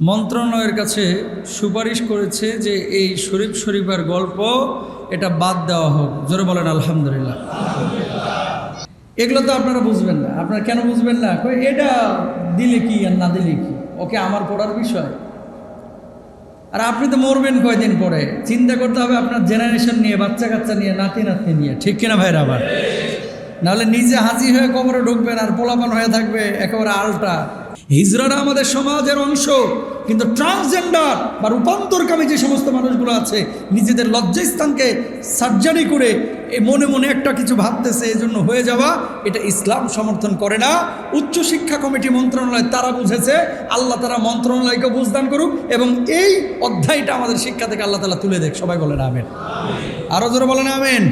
মন্ত্রণালয়ের কাছে সুপারিশ করেছে যে এই শরীফ শরীফের গল্প এটা বাদ দেওয়া হোক। জোরে বলেন, আলহামদুলিল্লাহ। এগুলো তো আপনারা বুঝবেন না। আপনারা কেন বুঝবেন না? এটা দিলে কি আর না দিলে কি? ওকে আমার পড়ার বিষয়। আর আপনি তো মরবেন কয়দিন পরে। চিন্তা করতে হবে আপনার জেনারেশন নিয়ে বাচ্চা কাচ্চা নিয়ে নাতি নাতনি নিয়ে। ঠিক কিনা ভাইরা আবার নাহলে নিজে হাজি হয়ে কবরে ঢুকবেন আর পোলাপান হয়ে থাকবে, একেবারে আলটা। হিজড়ারা আমাদের সমাজের অংশ, কিন্তু ট্রান্সজেন্ডার বা রূপান্তরকামী যে সমস্ত মানুষগুলো আছে, নিজেদের লজ্জাস্থানকে সার্জারি করে এই মনে মনে একটা কিছু ভাবতেছে এই জন্য হয়ে যাওয়া, এটা ইসলাম সমর্থন করে না। উচ্চ শিক্ষা কমিটি মন্ত্রণালয় তারা বুঝেছে, আল্লাহ তারা মন্ত্রণালয়কে বুঝদান করুক, এবং এই অধ্যায়টা আমাদের শিক্ষা থেকে আল্লাহ তালা তুলে দেখ। সবাই বলেন আমেন। আরও জোরে বলেন আমেন।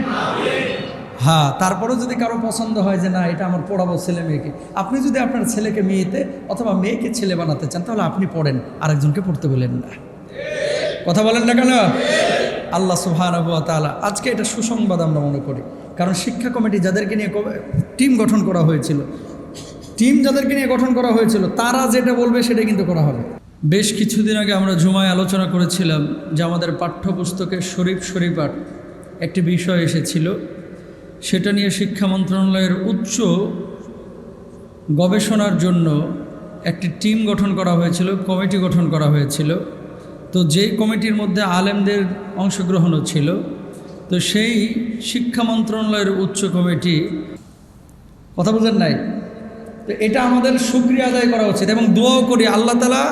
হ্যাঁ তারপরেও যদি কারও পছন্দ হয় যে না, এটা আমার পড়াবো ছেলে মেয়েকে। আপনি যদি আপনার ছেলেকে মেয়েতে অথবা মেয়েকে ছেলে বানাতে চান, তাহলে আপনি পড়েন, আরেকজনকে পড়তে বলেন না। কথা বলেন না কেন? আল্লাহ সুহান তালা আজকে এটা সুসংবাদ আমরা মনে করি। কারণ শিক্ষা কমিটি যাদেরকে নিয়ে টিম গঠন করা হয়েছিল, টিম যাদেরকে নিয়ে গঠন করা হয়েছিল, তারা যেটা বলবে সেটা কিন্তু করা হবে। বেশ কিছুদিন আগে আমরা জুমায় আলোচনা করেছিলাম যে আমাদের পাঠ্যপুস্তকে শরীফ শরীফাট একটি বিষয় এসেছিল সেটা নিয়ে শিক্ষা মন্ত্রণালয়ের উচ্চ গবেষণার জন্য একটি টিম গঠন করা হয়েছিল, কমিটি গঠন করা হয়েছিল। তো যেই কমিটির মধ্যে আলেমদের অংশগ্রহণও ছিল, তো সেই শিক্ষা মন্ত্রণালয়ের উচ্চ কমিটি, কথা বুঝেন নাই? তো এটা আমাদের সুক্রিয়া আদায় করা উচিত এবং দোয়াও করি, আল্লাহ তালা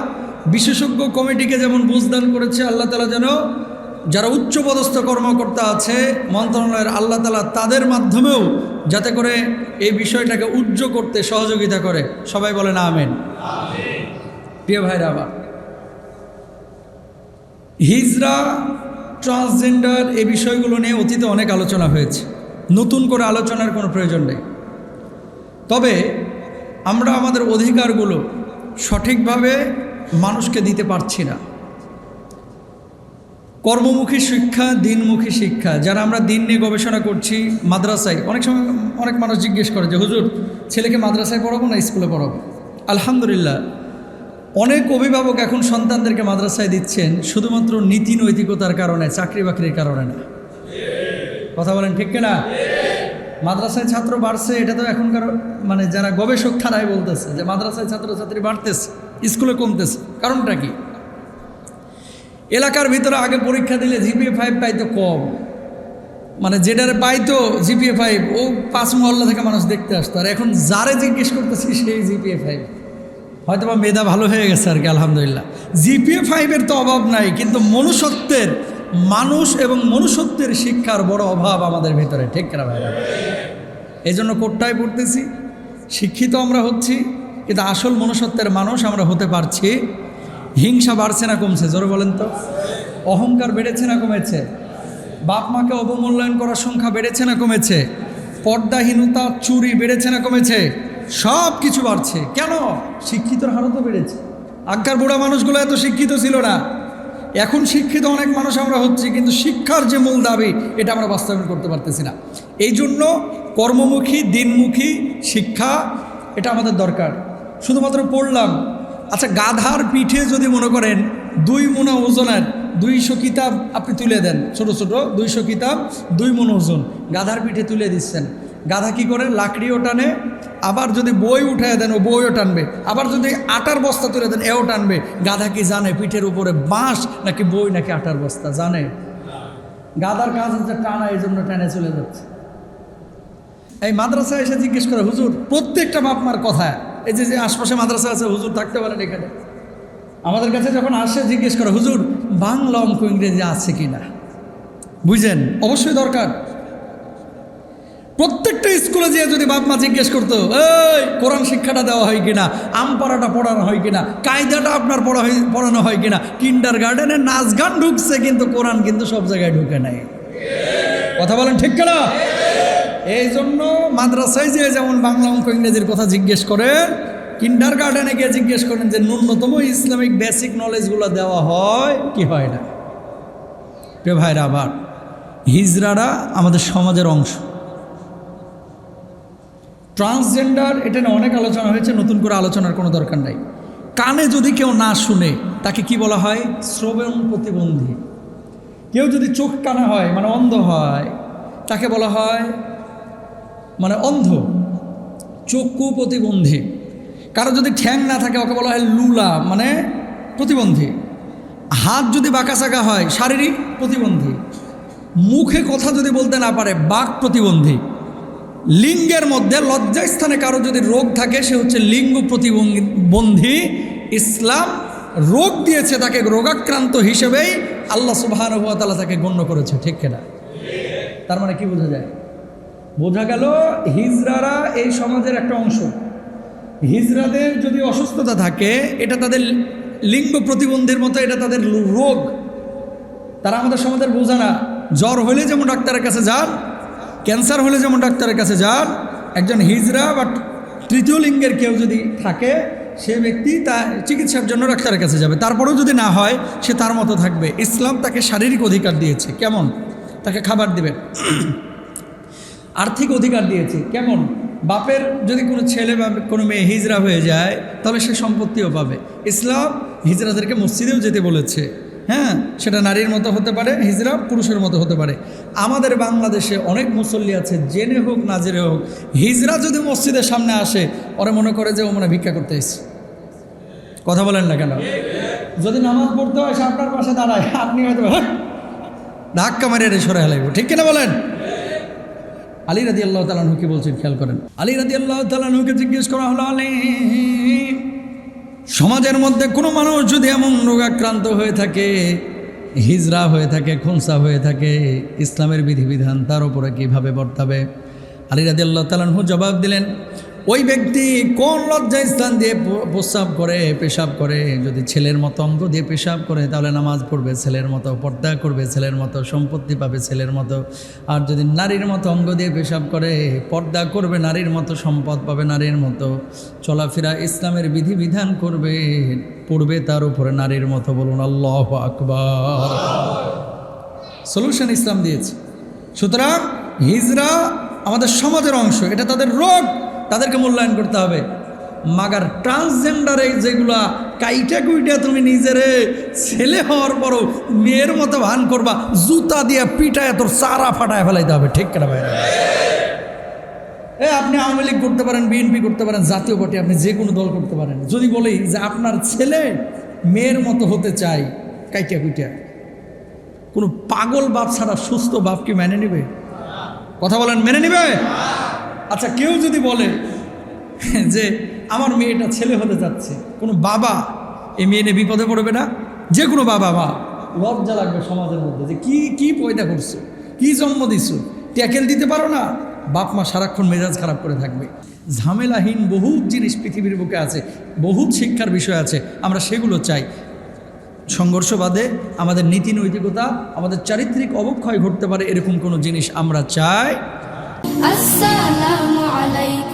বিশেষজ্ঞ কমিটিকে যেমন বুঝদান করেছে, আল্লাহ তালা যেন যারা উচ্চপদস্থ কর্মকর্তা আছে মন্ত্রণালয়ের আল্লাহ তালা তাদের মাধ্যমেও যাতে করে এই বিষয়টাকে উজ্জ্ব করতে সহযোগিতা করে। সবাই বলেন আমেন। প্রিয় ভাইরা আবার হিজরা ট্রান্সজেন্ডার এই বিষয়গুলো নিয়ে অতীতে অনেক আলোচনা হয়েছে। নতুন করে আলোচনার কোনো প্রয়োজন নেই। তবে আমরা আমাদের অধিকারগুলো সঠিকভাবে মানুষকে দিতে পারছি না। কর্মমুখী শিক্ষা, দিনমুখী শিক্ষা। যারা আমরা দিন নিয়ে গবেষণা করছি মাদ্রাসায়, অনেক সময় অনেক মানুষ জিজ্ঞেস করে যে, হুজুর, ছেলেকে মাদ্রাসায় পড়াবো না স্কুলে পড়াবো? আলহামদুলিল্লাহ, অনেক অভিভাবক এখন সন্তানদেরকে মাদ্রাসায় দিচ্ছেন শুধুমাত্র নীতি নৈতিকতার কারণে, চাকরি বাকরির কারণে না। কথা বলেন ঠিক কিনা? মাদ্রাসায় ছাত্র বাড়ছে, এটা তো এখনকার মানে যারা গবেষক তারাই বলতেছে যে, মাদ্রাসায় ছাত্রছাত্রী বাড়তেছে, স্কুলে কমতেছে। কারণটা কি? এলাকার ভিতরে আগে পরীক্ষা দিলে জিপিএ ফাইভ পাইতো কম। মানে যেটারে পাইতো জিপিএ ফাইভ ও পাঁচ মহল্লা থেকে মানুষ দেখতে আসতো। আর এখন যারে জিজ্ঞেস করতেছি, সেই জিপিএ ফাইভ হয়তো বা মেধা ভালো হয়ে গেছে আর কি, আলহামদুলিল্লাহ। জিপিএ ফাইভের তো অভাব নাই, কিন্তু মনুষ্যত্বের, মানুষ এবং মনুষ্যত্বের শিক্ষার বড় অভাব আমাদের ভিতরে, ঠিক কেনা ভাই? এই জন্য কোটটায় পড়তেছি। শিক্ষিত আমরা হচ্ছি, কিন্তু আসল মনুষ্যত্বের মানুষ আমরা হতে পারছি হিংসা বাড়ছে না কমছে, জোরে বলেন তো। অহংকার বেড়েছে না কমেছে? বাপ মাকে অবমূল্যায়ন করার সংখ্যা বেড়েছে না কমেছে? পর্দাহীনতা চুরি বেড়েছে না কমেছে? সব কিছু বাড়ছে। কেন? শিক্ষিতর হারও তো বেড়েছে। আগকার বুড়া মানুষগুলো এত শিক্ষিত ছিল না। এখন শিক্ষিত অনেক মানুষ আমরা হচ্ছি, কিন্তু শিক্ষার যে মূল দাবি, এটা আমরা বাস্তবায়ন করতে পারতেছি না। এই জন্য কর্মমুখী, দিনমুখী শিক্ষা, এটা আমাদের দরকার। শুধুমাত্র পড়লাম আচ্ছা গাধার পিঠে যদি মনে করেন দুই মোনা ওজনের দুইশো কিতাব আপনি তুলে দেন, ছোট ছোট, দুইশো কিতাব, দুই মন ওজন, গাধার পিঠে তুলে দিচ্ছেন। গাধা কি করে? লাকড়িও টানে, আবার যদি বই উঠায় দেন, ও বইও টানবে। আবার যদি আটার বস্তা তুলে দেন, এও টানবে। গাধা কি জানে পিঠের উপরে বাঁশ নাকি বই নাকি আটার বস্তা? জানে? গাধার কাজ হচ্ছে টানা এই জন্য টানে চলে যাচ্ছে। এই মাদ্রাসায় এসে জিজ্ঞেস করে, হুজুর, প্রত্যেকটা বাপ মার কথা এই যে যে আশপাশে মাদ্রাসা আছে, হুজুর থাকতে পারেন এখানে। আমাদের কাছে যখন আসে, জিজ্ঞেস করে, হুজুর, বাংলা অঙ্ক ইংরেজি আছে কি না বুঝেন, অবশ্যই দরকার। প্রত্যেকটা স্কুলে যেয়ে যদি বাপ মা জিজ্ঞেস করতো, এই, কোরআন শিক্ষাটা দেওয়া হয় কিনা? আমপাড়াটা পড়ানো হয় কিনা? কায়দাটা আপনার পড়া হয়, পড়ানো হয় কিনা? কিন্ডার গার্ডেনে নাচ গান ঢুকছে, কিন্তু কোরআন কিন্তু সব জায়গায় ঢুকে নাই। কথা বলেন ঠিক কিনা? এই জন্য মাদ্রাসায় যে যেমন বাংলা অঙ্ক ইংরেজির কথা জিজ্ঞেস করেন কিন্ডার গার্ডেনে গিয়ে জিজ্ঞেস করেন যে, ন্যূনতম ইসলামিক বেসিক নলেজগুলো দেওয়া হয় কি হয় না? প্রিয় ভাইরা, আবার হিজরারা আমাদের সমাজের অংশ। ট্রান্সজেন্ডার এটা নিয়ে অনেক আলোচনা হয়েছে, নতুন করে আলোচনার কোনো দরকার নাই। কানে যদি কেউ না শুনে, তাকে কি বলা হয়? শ্রবণ প্রতিবন্ধী। কেউ যদি চোখ কানা হয় মানে অন্ধ হয়, তাকে বলা হয় মানে অন্ধ, চক্ষু প্রতিবন্ধী। কারও যদি ঠ্যাং না থাকে, ওকে বলা হয় লুলা মানে প্রতিবন্ধী। হাত যদি বাঁকাচাকা হয়, শারীরিক প্রতিবন্ধী। মুখে কথা যদি বলতে না পারে, বাক প্রতিবন্ধী। লিঙ্গের মধ্যে লজ্জাস্থানে কারও যদি রোগ থাকে, সে হচ্ছে লিঙ্গ প্রতিবন্ধী ইসলাম রোগ দিয়েছে তাকে, রোগাক্রান্ত হিসেবেই আল্লাহ সুবাহানুভাতালা তাকে গণ্য করেছে, ঠিক কেনা তার মানে কি বোঝা যায়? বোঝা গেল হিজরারা এই সমাজের একটা অংশ। হিজরাদের যদি অসুস্থতা থাকে, এটা তাদের লিঙ্গ প্রতিবন্ধীর মতো, এটা তাদের রোগ। তারা আমাদের সমাজের বোঝা না। জ্বর হলে যেমন ডাক্তারের কাছে যান, ক্যান্সার হলে যেমন ডাক্তারের কাছে যান, একজন হিজরা বা তৃতীয় লিঙ্গের কেউ যদি থাকে, সে ব্যক্তি তা চিকিৎসার জন্য ডাক্তারের কাছে যাবে। তারপরেও যদি না হয়, সে তার মতো থাকবে। ইসলাম তাকে শারীরিক অধিকার দিয়েছে। কেমন? তাকে খাবার দিবেন আর্থিক অধিকার দিয়েছে। কেমন? বাপের যদি কোনো ছেলে বা কোনো মেয়ে হিজরা হয়ে যায় তাহলে সে সম্পত্তিও পাবে। ইসলাম হিজরাদেরকে মসজিদেও যেতে বলেছে। হ্যাঁ সেটা নারীর মতো হতে পারে হিজরা পুরুষের মতো হতে পারে। আমাদের বাংলাদেশে অনেক মুসল্লি আছে জেনে হোক না জেনে হোক হিজরা যদি মসজিদের সামনে আসে ওরা মনে করে যে ও মনে ভিক্ষা করতে এসছে। কথা বলেন না কেন? যদি নামাজ পড়তে হয় সে আপনার পাশে দাঁড়ায় আপনি হয়তো "হ্যাঁ, ধাক্কা মারিয়ে সরে হেলাইব। ঠিক কিনা বলেন? আলী রাজি আল্লাহ তালাহুকে বলছেন, খেয়াল করেন। আলী রাজি আল্লাহ তালাহুকে জিজ্ঞেস করা হলো, আলী, সমাজের মধ্যে কোনো মানুষ যদি এমন রোগাক্রান্ত হয়ে থাকে, হিজরা হয়ে থাকে, খুনসা হয়ে থাকে, ইসলামের বিধিবিধান তার উপরে কীভাবে বর্তাবে? আলী রাজি আল্লাহ তালাহু জবাব দিলেন ওই ব্যক্তি কোন লজ্জা স্থান দিয়ে প্রস্রাব করে, পেশাব করে? যদি ছেলের মতো অঙ্গ দিয়ে পেশাব করে, তাহলে নামাজ পড়বে, ছেলের মতো পর্দা করবে, ছেলের মতো সম্পত্তি পাবে, ছেলের মতো। আর যদি নারীর মতো অঙ্গ দিয়ে পেশাব করে, পর্দা করবে, নারীর মতো সম্পদ পাবে, নারীর মতো চলাফেরা ইসলামের বিধিবিধান করবে, পড়বে তার উপরে নারীর মতো বলুন, আল্লাহ আকবার। সলিউশন ইসলাম দিয়েছে। সুতরাং হিজরা আমাদের সমাজের অংশ, এটা তাদের রোগ। তাদেরকে মূল্যায়ন করতে হবে। মাগার ট্রান্সজেন্ডারে যেগুলা কাইটা কুইটা তুমি নিজেরে ছেলে হওয়ার পরও মেয়ের মতো ভান করবা, জুতা দিয়ে পিটায় তোর চারা ফাটায় ফেলাইতে হবে, ঠিক কেনা ভাই এ, আপনি আওয়ামী লীগ করতে পারেন, বিএনপি করতে পারেন, জাতীয় পার্টি, আপনি যে কোনো দল করতে পারেন। যদি বলি যে আপনার ছেলে মেয়ের মতো হতে চাই কাইটা কুইটা, কোনো পাগল বাপ ছাড়া সুস্থ বাপ কি মেনে নেবে? কথা বলেন, মেনে নেবে? আচ্ছা কেউ যদি বলে যে আমার মেয়েটা ছেলে হতে যাচ্ছে, কোনো বাবা এই মেয়ে নিয়ে বিপদে পড়বে না? যে কোনো বাবা, মা, লজ্জা লাগবে সমাজের মধ্যে যে কি কি পয়দা করছ? কি জন্ম দিছো? ট্যাকেল দিতে পারো না? বাপ, মা সারাক্ষণ মেজাজ খারাপ করে থাকবে। ঝামেলাহীন বহুত জিনিস পৃথিবীর বুকে আছে, বহুত শিক্ষার বিষয় আছে, আমরা সেগুলো চাই। সংঘর্ষবাদে আমাদের নীতি নৈতিকতা, আমাদের চারিত্রিক অবক্ষয় ঘটতে পারে এরকম কোনো জিনিস আমরা চাই। আসসালামু আলাইকুম।